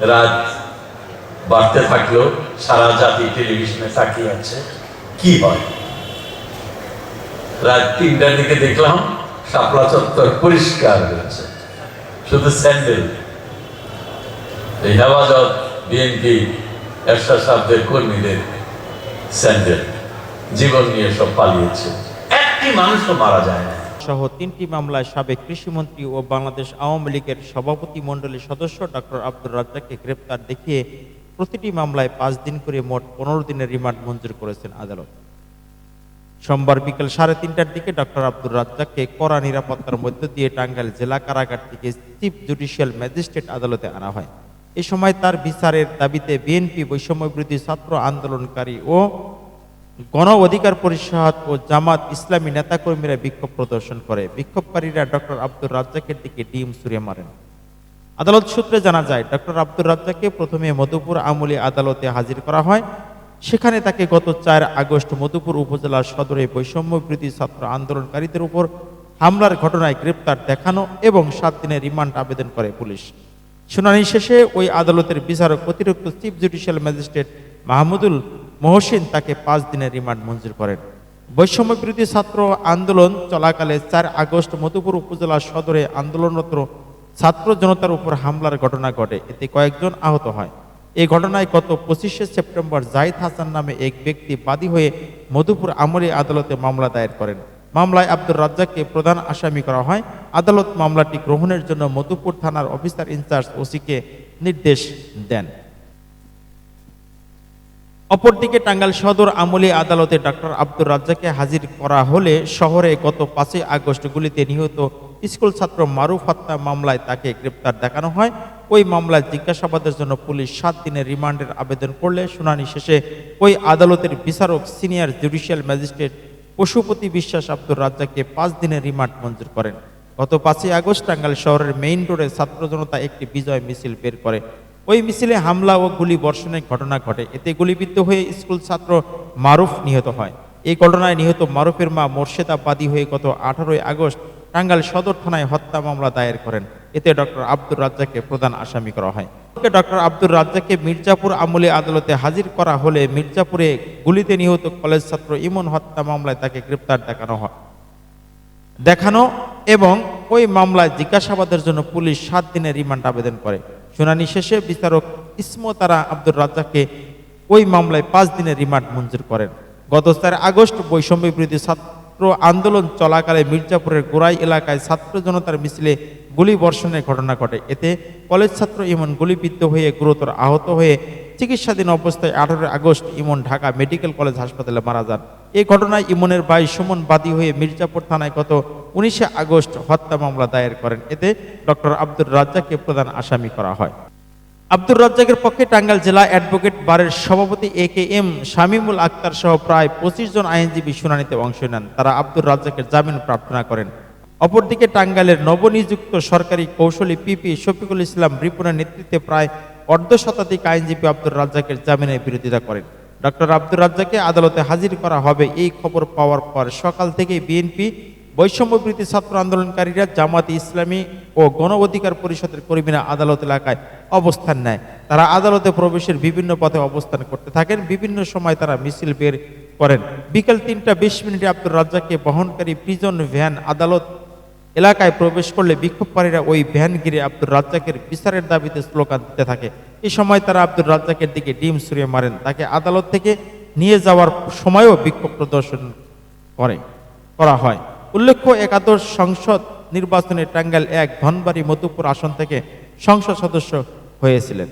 রাত বাড়তে থাকলেও সারা জাতি টেলিভিশনে তাকিয়ে আছে। কি হয়? রাত তিনটার দিকে দেখলাম, শাপলা চত্বর পরিষ্কার হয়েছে। শুধু স্যান্ডেল। এই হেফাজত বিএনপি, এরশাদ সাহেবদের কর্মীদের স্যান্ডেল। জীবন নিয়ে সব পালিয়েছে। একটি মানুষও মারা যায় না। সহ তিনটি মামলায় সাবেক কৃষিমন্ত্রী ও বাংলাদেশ আওয়ামী লীগের সভাপতি মণ্ডলীর সদস্য ডক্টর আব্দুর রাজ্জাককে গ্রেপ্তার দেখিয়ে প্রতিটি মামলায় পাঁচ দিন করে মোট পনেরো দিনের রিমান্ড মঞ্জুর করেছেন আদালত। সোমবার বিকেল সাড়ে তিনটার দিকে ডক্টর আব্দুর রাজ্জাককে কড়া নিরাপত্তার মধ্য দিয়ে টাঙ্গাইল জেলা কারাগার থেকে চিফ জুডিশিয়াল ম্যাজিস্ট্রেট আদালতে আনা হয়। এ সময় তার বিচারের দাবিতে বিএনপি বৈষম্য বিরোধী ছাত্র আন্দোলনকারী ও গণ অধিকার পরিষদ ও জামাত ইসলামী নেতাকর্মীরা বিক্ষোভ প্রদর্শন করে। বিক্ষোভকারীরা ডক্টর আব্দুর রাজ্জাকের দিকে ডিম ছুড়ে মারেন। আদালত সূত্রে জানা যায়, ডক্টর আব্দুর রাজ্জাককে প্রথমে মধুপুর আমলি আদালতে হাজির করা হয়। সেখানে তাকে গত চার আগস্ট মধুপুর উপজেলা সদরে বৈষম্য বিরোধী ছাত্র আন্দোলনকারীদের উপর হামলার ঘটনায় গ্রেপ্তার দেখানো এবং সাত দিনের রিমান্ড আবেদন করে পুলিশ। শুনানি শেষে ওই আদালতের বিচারক অতিরিক্ত chief judicial magistrate Mahmudul Mohsin তাকে পাঁচ দিনের রিমান্ড মঞ্জুর করেন। বৈষম্য বিরোধী ছাত্র আন্দোলন চলাকালে চার আগস্ট মধুপুর উপজেলা সদরে আন্দোলনরত ছাত্র জনতার উপর হামলার ঘটনা ঘটে। এতে কয়েকজন আহত হয়। এই ঘটনায় গত পঁচিশে সেপ্টেম্বর জাহিদ হাসান নামে এক ব্যক্তি বাদী হয়ে মধুপুর আমলি আদালতে মামলা দায়ের করেন। মামলায় আব্দুর রাজ্জাককে প্রধান আসামি করা হয়। আদালত মামলাটি গ্রহণের জন্য মধুপুর থানার অফিসার ইনচার্জ ওসিকে নির্দেশ দেন। অপরদিকে টাঙ্গাইল সদর আমলি আদালতে ডক্টর আব্দুর রাজ্জাককে হাজির করা হলে শহরে গত পাঁচই আগস্ট গুলিতে নিহত স্কুল ছাত্র মারুফ হত্যা মামলায় তাকে গ্রেপ্তার দেখানো হয়। ওই মামলায় জিজ্ঞাসাবাদের জন্য পুলিশ সাত দিনের রিমান্ডের আবেদন করলে শুনানি শেষে ওই আদালতের বিচারক সিনিয়র জুডিশিয়াল ম্যাজিস্ট্রেট পশুপতি বিশ্বাস আব্দুর রাজ্জাককে পাঁচ দিনের রিমান্ড মঞ্জুর করেন। গত পাঁচই আগস্ট টাঙ্গাইল শহরের মেইন রোডে ছাত্র জনতা একটি বিজয় মিছিল বের করে। ওই মিছিলে হামলা ও গুলি বর্ষণের ঘটনা ঘটে। এতে গুলিবিদ্ধ হয়ে স্কুল ছাত্র মারুফ নিহত হয়। এই ঘটনায় নিহত মারুফের মা মোর্শেদা বাদী হয়ে গত আঠারোই আগস্ট টাঙ্গাইল সদর থানায় হত্যা মামলা দায়ের করেন। এতে ডক্টর আব্দুর রাজ্জাককে প্রধান আসামি করা হয়। ডক্টর আব্দুর রাজ্জাককে মির্জাপুর আমলে আদালতে হাজির করা হলে মির্জাপুরে গুলিতে নিহত কলেজ ছাত্র ইমন হত্যা মামলায় তাকে গ্রেপ্তার দেখানো হয়। দেখানো এবং ওই মামলায় জিজ্ঞাসাবাদের জন্য পুলিশ সাত দিনের রিমান্ড আবেদন করে। শুনানি শেষে বিচারক ইসমতারা আব্দুর রাজ্জাককে ওই মামলায় পাঁচ দিনের রিমান্ড মঞ্জুর করেন। গত চার আগস্ট বৈষম্য বিরোধী ছাত্র আন্দোলন চলাকালে মির্জাপুরের গোড়াই এলাকায় ছাত্র জনতার মিছিলে গুলি বর্ষণের ঘটনা ঘটে। এতে কলেজ ছাত্র ইমন গুলিবিদ্ধ হয়ে গুরুতর আহত হয়ে চিকিৎসাধীন অবস্থায় আঠারোই August Emon Dhaka medical college হাসপাতালে মারা যান। এই ঘটনায় ইমনের ভাই সুমন বাদী হয়ে মির্জাপুর থানায় গত উনিশে আগস্ট হত্যা মামলা দায়ের করেন। এতে ডক্টর আব্দুর রাজ্জাককে প্রধান আসামি করা হয়। আব্দুর রাজ্জাকের পক্ষে টাঙ্গাইল জেলা অ্যাডভোকেট বারের সভাপতি এ কে এম শামিমুল আক্তার সহ প্রায় পঁচিশ জন আইনজীবী শুনানিতে অংশ নেন। তারা আব্দুর রাজ্জাকের জামিন প্রার্থনা করেন। অপরদিকে টাঙ্গাইলের নবনিযুক্ত সরকারি কৌশলী পিপি শফিকুল ইসলাম রিপনের নেতৃত্বে প্রায় অর্ধ শতাধিক আইনজীবী আব্দুর রাজ্জাকের জামিনের বিরোধিতা করেন। ডক্টর আব্দুর রাজ্জাককে আদালতে হাজির করা হবে এই খবর পাওয়ার পর সকাল থেকে বিএনপি বৈষম্য বিরোধী ছাত্র আন্দোলনকারীরা জামাতে ইসলামী ও গণ অধিকার পরিষদের কর্মীরা আদালত এলাকায় অবস্থান নেয়। তারা আদালতে প্রবেশের বিভিন্ন পথে অবস্থান করতে থাকেন, বিভিন্ন সময় তারা মিছিল বের করেন। বিকেল তিনটা বিশ মিনিটে আব্দুর রাজ্জাককে বহনকারী প্রিজন ভ্যান আদালত এলাকায় প্রবেশ করলে বিক্ষোভকারীরা ওই ভ্যান ঘিরে আব্দুর রাজ্জাকের বিচারের দাবিতে স্লোগান দিতে থাকে। এই সময় তারা আব্দুর রাজ্জাকের দিকে ডিম ছুঁড়ে মারেন। তাকে আদালত থেকে নিয়ে যাওয়ার সময়ও বিক্ষোভ প্রদর্শন করে, করা হয়। উল্লেখ্য, একাদশ সংসদ নির্বাচনে টাঙ্গাইল এক, ধনবাড়ি, মধুপুর আসন থেকে সংসদ সদস্য হয়েছিলেন।